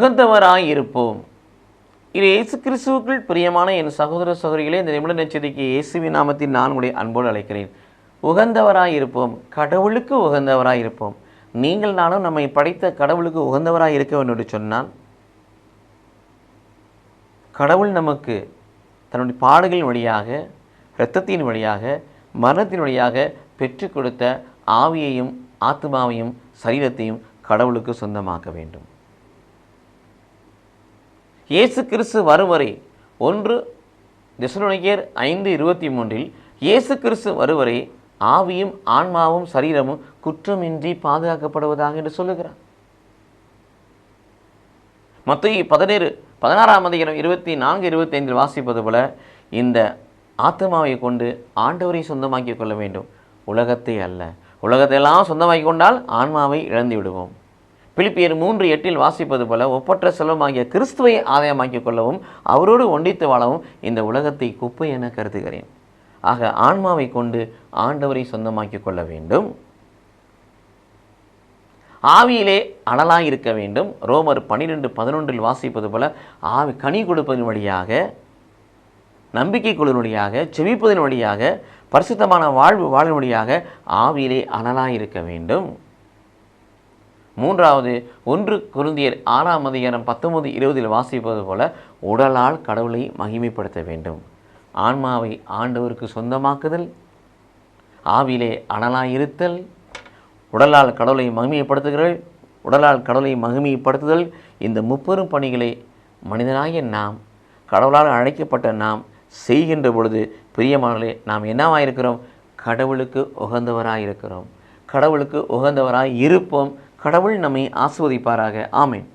உகந்தவராய் இருப்போம் இது இயேசு கிறிஸ்துவுக்குள் பிரியமான என் சகோதர சகோதரிகளே இந்த நிமிட நெச்சரிக்கை இயேசுவின் நாமத்தில் நான் உடைய அன்போடு அழைக்கிறேன். உகந்தவராய் இருப்போம் கடவுளுக்கு உகந்தவராய் இருப்போம் நீங்கள் நானும் நம்மை படைத்த கடவுளுக்கு உகந்தவராய் இருக்க வேண்டும் என்று சொன்னால் கடவுள் நமக்கு தன்னுடைய பாடுகளின் வழியாக இரத்தத்தின் வழியாக மரணத்தின் வழியாக பெற்றுக் கொடுத்த ஆவியையும் ஆத்மாவையும் சரீரத்தையும் கடவுளுக்கு சொந்தமாக்க வேண்டும். இயேசு கிறிஸ்து வரும் வரை ஒன்று திசலோனிக்கேர் ஐந்து இருபத்தி மூன்றில் இயேசு கிறிஸ்து வருவரை ஆவியும் ஆன்மாவும் சரீரமும் குற்றமின்றி பாதுகாக்கப்படுவதாக என்று சொல்லுகிறார். மத்திய பதினேழு பதினாறாம் அதிகாரம் இருபத்தி நான்கு இருபத்தி ஐந்தில் வாசிப்பது போல இந்த ஆத்மாவை கொண்டு ஆண்டவரை சொந்தமாக்கிக் கொள்ள வேண்டும். உலகத்தை அல்ல. உலகத்தை எல்லாம் சொந்தமாக்கி கொண்டால் ஆன்மாவை இழந்து விடுவோம். பிலிப்பியர் மூன்று எட்டில் வாசிப்பது போல ஒப்பற்ற செல்வமாகிய கிறிஸ்துவை ஆதாயமாக்கிக் கொள்ளவும் அவரோடு ஒண்டித்து வாழவும் இந்த உலகத்தை குப்பை என கருதுகிறேன். ஆக ஆன்மாவை கொண்டு ஆண்டவரை சொந்தமாக்கிக் கொள்ள வேண்டும். ஆவியிலே அனலாக இருக்க வேண்டும். ரோமர் பன்னிரெண்டு பதினொன்றில் வாசிப்பது போல ஆவி கனி கொடுப்பதன் வழியாக நம்பிக்கை கொள்வதன் வழியாக செவிப்பதன் வழியாக பரிசுத்தமான வாழ்வு வாழும் வழியாக ஆவியிலே அனலாக இருக்க வேண்டும். மூன்றாவது ஒன்று குருந்தியர் ஆறாம் அதிகாரம் பத்தொன்பது இருபதில் வாசிப்பது போல உடலால் கடவுளை மகிமைப்படுத்த வேண்டும். ஆன்மாவை ஆண்டவருக்கு சொந்தமாக்குதல் ஆவிலே அனலாயிருத்தல் உடலால் கடவுளை மகிமைப்படுத்துகிறல் உடலால் கடவுளை மகிமைப்படுத்துதல் இந்த முப்பெரும் பணிகளை மனிதனாகிய நாம் கடவுளால் அழைக்கப்பட்ட நாம் செய்கின்ற பொழுது பிரியமானே நாம் என்னவாக இருக்கிறோம் கடவுளுக்கு உகந்தவராக இருக்கிறோம் கடவுளுக்கு உகந்தவராய் இருப்போம் கடவுள் நம்மை ஆஸ்வதிப்பாராக ஆமேன்.